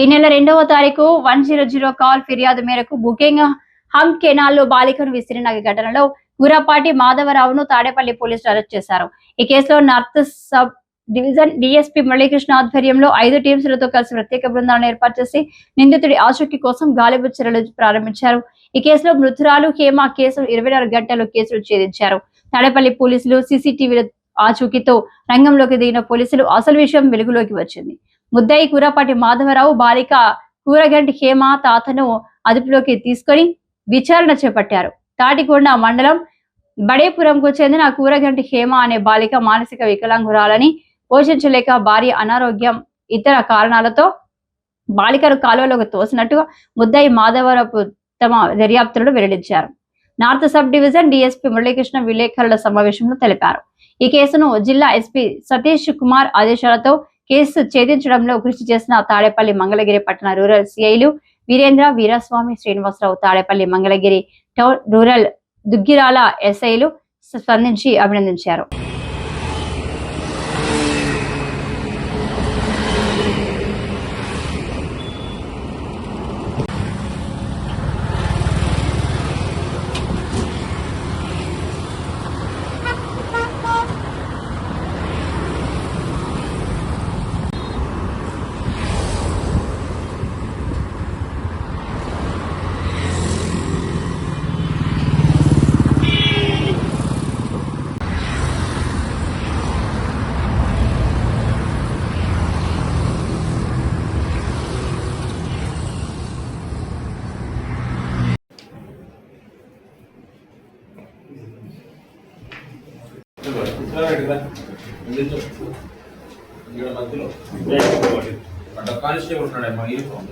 ఈ నెల రెండవ తారీఖు వన్ జీరో జీరో కాల్ ఫిర్యాదు మేరకు బుకింగ్ హమ్ కెనాల్లో బాలికను విసిరిన ఘటనలో గురపాటి మాధవరావును తాడేపల్లి పోలీసులు అరెస్ట్ చేశారు. ఈ కేసులో north sub division DSP Muralikrishna ఆధ్వర్యంలో ఐదు టీమ్స్లతో కలిసి ప్రత్యేక బృందాలను ఏర్పాటు చేసి నిందితుడి ఆచూకీ కోసం గాలిబు చర్యలు ప్రారంభించారు. ఈ కేసులో మృతురాలు హేమ కేసు ఇరవై నాలుగు గంటల్లో కేసులు ఛేదించారు. తాడేపల్లి పోలీసులు సీసీటీవీల ఆచూకీతో రంగంలోకి దిగిన పోలీసులు అసలు విషయం వెలుగులోకి వచ్చింది. ముద్దాయి కూరపాటి మాధవరావు బాలిక కూరగంటి హేమ తాతను అదుపులోకి తీసుకొని విచారణ చేపట్టారు. తాటికొండ మండలం బడేపురంకు చెందిన కూరగంటి హేమ అనే బాలిక మానసిక వికలాంగురాలని పోషించలేక భార్య అనారోగ్యం ఇతర కారణాలతో బాలికను కాలువలోకి తోసినట్టుగా ముద్దాయి మాధవరపు తమ దర్యాప్తులను వెల్లడించారు. North sub division DSP Muralikrishna విలేకరుల సమావేశంలో తెలిపారు. ఈ కేసును జిల్లా ఎస్పీ సతీష్ కుమార్ ఆదేశాలతో కేసు ఛేదించడంలో కృషి చేసిన తాడేపల్లి మంగళగిరి పట్టణ రూరల్ సిఐలు వీరేంద్ర వీరస్వామి శ్రీనివాసరావు తాడేపల్లి మంగళగిరి టౌన్ రూరల్ దుగ్గిరాల ఎస్ఐలు స్పందించి అభినందించారు. ఇక్కడ మధ్యలో. కానిస్టేబుల్ ఉన్నాడమ్మా యూనిఫామ్